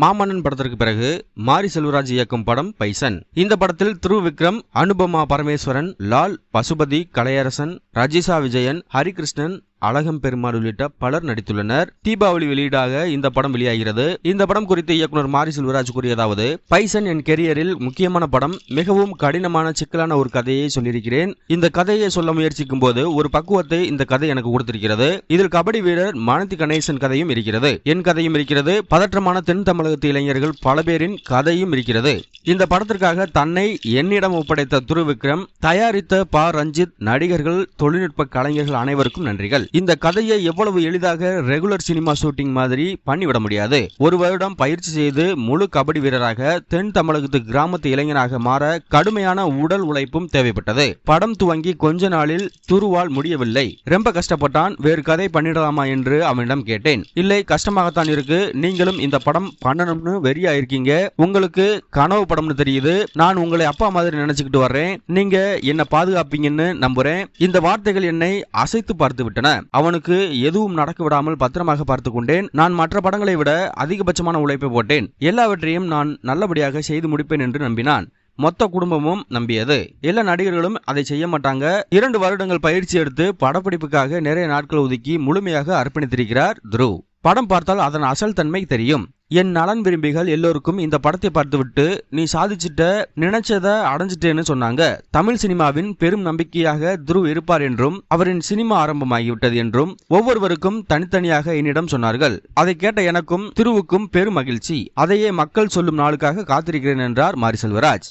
மாமன்னன் படத்திற்கு பிறகு மாரி செல்வராஜ் இயக்கும் படம் பைசன். இந்த படத்தில் திரு விக்ரம் அனுபமா பரமேஸ்வரன் லால் பசுபதி கலையரசன் ரஜிசா விஜயன் ஹரிகிருஷ்ணன் அழகம் பெருமாள் உள்ளிட்ட பலர் நடித்துள்ளனர். தீபாவளி வெளியீடாக இந்த படம் வெளியாகிறது. இந்த படம் குறித்து இயக்குனர் மாரி செல்வராஜ் கூறியதாவது பைசன் என் கெரியரில் முக்கியமான படம் மிகவும் கடினமான சிக்கலான ஒரு கதையை சொல்லியிருக்கிறேன். இந்த கதையை சொல்ல முயற்சிக்கும் போது ஒரு பக்குவத்தை இந்த கதை எனக்கு கொடுத்திருக்கிறது. இதில் கபடி வீரர் மானதி கணேசன் கதையும் இருக்கிறது. என் கதையும் இருக்கிறது. பதற்றமான தென் தமிழகத்து இளைஞர்கள் பல பேரின் கதையும் இருக்கிறது. இந்த படத்திற்காக தன்னை என்னிடம் ஒப்படைத்த துரு விக்ரம் தயாரித்த ப. ரஞ்சித் நடிகர்கள் தொழில்நுட்ப கலைஞர்கள் அனைவருக்கும் நன்றிகள். இந்த கதையை எவ்வளவு எளிதாக ரெகுலர் சினிமா ஷூட்டிங் மாதிரி பண்ணிவிட முடியாது. ஒரு வருடம் பயிற்சி செய்து முழு கபடி வீரராக தென் தமிழகத்து கிராமத்து இளைஞனாக மாற கடுமையான உடல் உழைப்பும் தேவைப்பட்டது. படம் துவங்கி கொஞ்ச நாளில் துருவால் முடியவில்லை. ரொம்ப கஷ்டப்பட்டான் வேறு கதை பண்ணிடலாமா என்று அவனிடம் கேட்டேன். இல்லை கஷ்டமாகத்தான் இருக்கு. நீங்களும் இந்த படம் பண்ணணும்னு வெறியா இருக்கீங்க. உங்களுக்கு கனவு படம்னு தெரியுது. நான் உங்களை அப்பா மாதிரி நினைச்சுக்கிட்டு வர்றேன். நீங்க என்ன பாதுகாப்பீங்கன்னு நம்புறேன். இந்த வார்த்தைகள் என்னை அசைத்து பார்த்து விட்டன அவனுக்கு எதுவும் நடக்க விடாமல் பத்திரமாக பார்த்து கொண்டேன். நான் மற்ற படங்களை விட அதிகபட்சமான உழைப்பை போட்டேன். எல்லாவற்றையும் நான் நல்லபடியாக செய்து முடிப்பேன் என்று நம்பினான். மொத்த குடும்பமும் நம்பியது. எல்லா நடிகர்களும் அதை செய்ய மாட்டாங்க. இரண்டு வருடங்கள் பயிற்சி எடுத்து படப்பிடிப்புக்காக நிறைய நாட்கள் ஒதுக்கி முழுமையாக அர்ப்பணித்திருக்கிறார் துருவ். படம் பார்த்தால் அதன் அசல் தன்மை தெரியும். என் நலன் விரும்பிகள் எல்லோருக்கும் இந்த படத்தை பார்த்துவிட்டு நீ சாதிச்சிட்ட நினைச்சதை அடைஞ்சிட்டேன்னு சொன்னாங்க. தமிழ் சினிமாவின் பெரும் நம்பிக்கையாக துருவ் இருப்பார் என்றும் அவரின் சினிமா ஆரம்பமாகிவிட்டது என்றும் ஒவ்வொருவருக்கும் தனித்தனியாக என்னிடம் சொன்னார்கள். அதை கேட்ட எனக்கும் திருவுக்கும் பெரும் மகிழ்ச்சி. அதையே மக்கள் சொல்லும் நாளுக்காக காத்திருக்கிறேன் என்றார் மாரி செல்வராஜ்